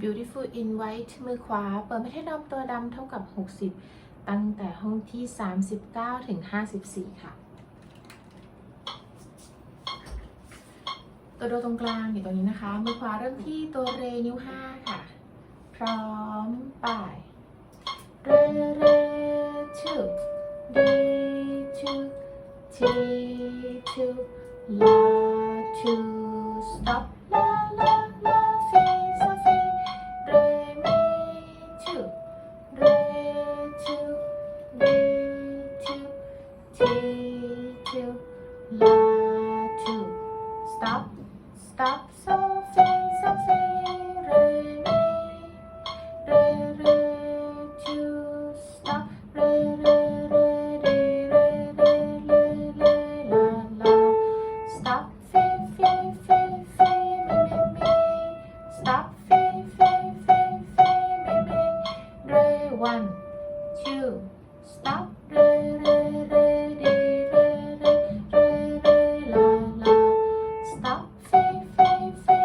beautiful in white มือขวา เปิดไม่ให้ดอมตัวดำเท่ากับ 60 ตั้งแต่ห้องที่ 39 ถึง 54 ค่ะ ตัวโดตรงกลางอยู่ตรงนี้นะคะ มือขวาเริ่มที่ตัวเรนิ้ว 5 ค่ะ พร้อมไป่ายเรเรชูดีชูทีชูลาชู stop ลาลา La two. Stop, stop, so fe, so fe, re, re, re, re, two, stop, re, re, re, re, re, re, re, re, la, la, stop, fe, fe, fe, fe, me, me, me, stop, fe, fe, fe, fe, me, me, re, one, two, stop, re. life.